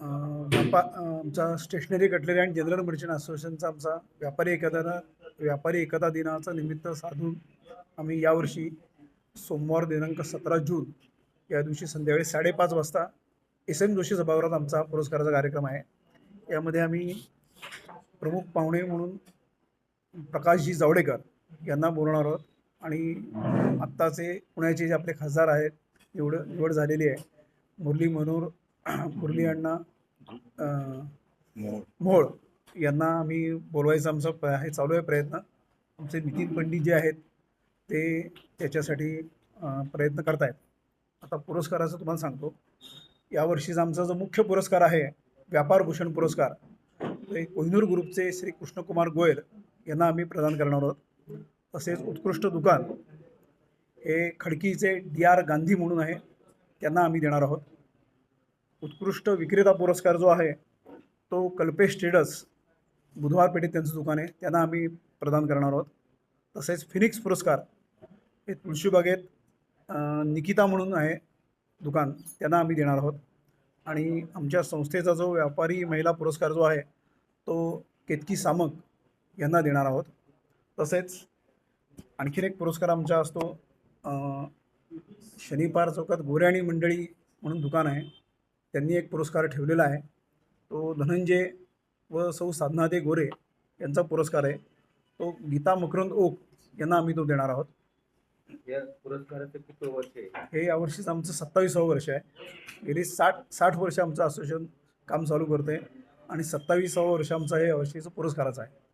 व्यापा आमचा stationery cutlery and general merchant असोसिएशनचा आमचा व्यापारी एकता व्यापारी एकता दिनाचं निमित्त साधून आम्ही यावर्षी सोमवार दिनांक सतरा जून या दिवशी संध्याकाळी साडेपाच वाजता एस एम जोशी सभागृहात आमचा पुरस्काराचा कार्यक्रम आहे. यामध्ये आम्ही प्रमुख पाहुणे म्हणून प्रकाशजी जावडेकर यांना बोलणार आहोत आणि आत्ताचे पुण्याचे जे आपले खासदार आहेत निवड निवड झालेली आहे मुरली मनोहर मुरली अण्णा अं, मोहोळ. यांना आम्ही बोलवायचा आमचा प हे चालू आहे प्रयत्न. आमचे नितीन पंडित जे आहेत ते त्याच्यासाठी प्रयत्न करत आहेत आता पुरस्काराचं तुम्हाला सांगतो. यावर्षीचा आमचा जो मुख्य पुरस्कार आहे व्यापार भूषण पुरस्कार ते कोहिनूर ग्रुपचे श्री कृष्णकुमार गोयल यांना आम्ही प्रदान करणार आहोत. तसेच उत्कृष्ट दुकान हे खडकीचे डी आर गांधी म्हणून आहे त्यांना आम्ही देणार आहोत. उत्कृष्ट विक्रेता पुरस्कार जो आहे तो कल्पेश ट्रेडर्स बुधवार पेठेत त्यांचं दुकान आहे. त्यांना आम्ही प्रदान करणार आहोत. तसेच फिनिक्स पुरस्कार हे तुळशीबागेत निकिता म्हणून आहे दुकान. त्यांना आम्ही देणार आहोत. आणि आमच्या संस्थेचा जो व्यापारी महिला पुरस्कार जो आहे तो केतकी सामक यांना देणार आहोत. तसेच आणखीन एक पुरस्कार आमचा असतो शनिपार चौकात गोऱ्याणी मंडळी म्हणून दुकान आहे. त्यांनी एक पुरस्कार ठेवलेला आहे. तो धनंजय व सौ साधना दे गोरे यांचा पुरस्कार आहे. तो गीता मकरंद ओक यांना आम्ही तो देणार आहोत. या पुरस्काराचं किती वर्ष आहे? हे यावर्षीचं आमचं सत्तावीसावं वर्ष आहे. गेली साठ साठ वर्ष आमचं असोसिएशन काम चालू करतं आणि सत्तावीसावं वर्ष आमचं हे यावर्षीचं पुरस्काराचं आहे.